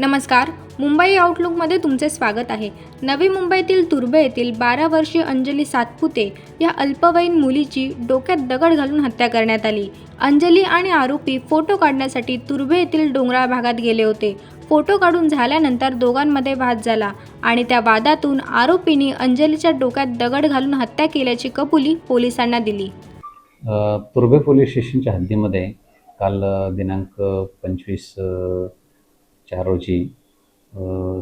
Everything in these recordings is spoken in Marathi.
नमस्कार मुंबई आउटलुकमध्ये तुमचे स्वागत आहे. नवी मुंबईतील तुर्भे येथील बारा वर्षीय अंजली सातपुते या अल्पवयीन मुलीची डोक्यात दगड घालून हत्या करण्यात आली. अंजली आणि आरोपी फोटो काढण्यासाठी तुर्भे येथील डोंगराळ भागात गेले होते. फोटो काढून झाल्यानंतर दोघांमध्ये वाद झाला आणि त्या वादातून आरोपींनी अंजलीच्या डोक्यात दगड घालून हत्या केल्याची कबुली पोलिसांना दिली. अ, तुर्भे पोलीस स्टेशनच्या हद्दीमध्ये काल दिनांक पंचवीस चार रोजी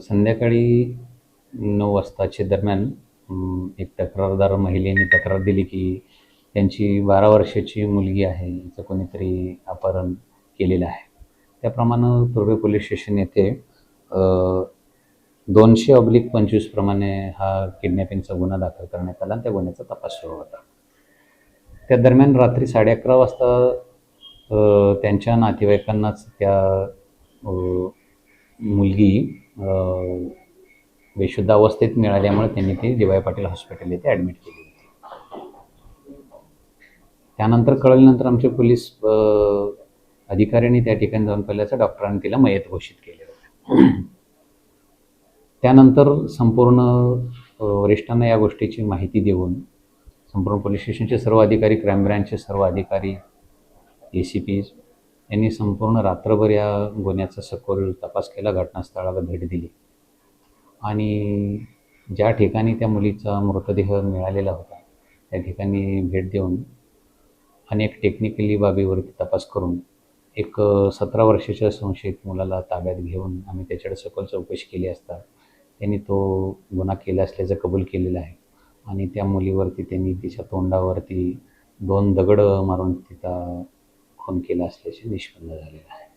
संध्याकाळी नऊ वाजताच्या दरम्यान एक तक्रारदार महिलेने तक्रार दिली की त्यांची बारा वर्षाची मुलगी आहे हिचं कोणीतरी अपहरण केलेलं आहे. त्याप्रमाणे पूर्वे पोलीस स्टेशन येथे दोनशे ऑब्लिक पंचवीस प्रमाणे हा किडनॅपिंगचा गुन्हा दाखल करण्यात आला आणि त्या गुन्ह्याचा तपास सुरू होता. त्या दरम्यान रात्री साडे अकरा वाजता त्यांच्या नातेवाईकांनाच त्या मुलगी बेशुद्ध अवस्थेत मिळाल्यामुळे त्यांनी ती दिवाय पाटील हॉस्पिटल येथे ॲडमिट केली होती. त्यानंतर कळल्यानंतर आमचे पोलीस अधिकाऱ्यांनी त्या ठिकाणी जाऊन पाहिल्याचं डॉक्टरांनी तिला मयत घोषित केले. होते त्यानंतर संपूर्ण वरिष्ठांना या गोष्टीची माहिती देऊन संपूर्ण पोलीस स्टेशनचे सर्व अधिकारी क्राईम ब्रँचचे सर्व अधिकारी ए सी पी यांनी संपूर्ण रात्रभर या गुन्ह्याचा सखोल तपास केला घटनास्थळाला भेट दिली. आणि ज्या ठिकाणी त्या मुलीचा मृतदेह मिळालेला होता त्या ठिकाणी भेट देऊन अनेक टेक्निकली बाबीवरती तपास करून एक सतरा वर्षाच्या संशयित मुलाला ताब्यात घेऊन आम्ही त्याच्याकडे सखोल चौकशी केली असता त्यांनी तो गुन्हा केला असल्याचं कबूल केलेलं आहे. आणि त्या मुलीवरती त्यांनी तिच्या तोंडावरती दोन दगड मारून तिचा खून केला असल्याचे निष्पन्न झालेलं आहे.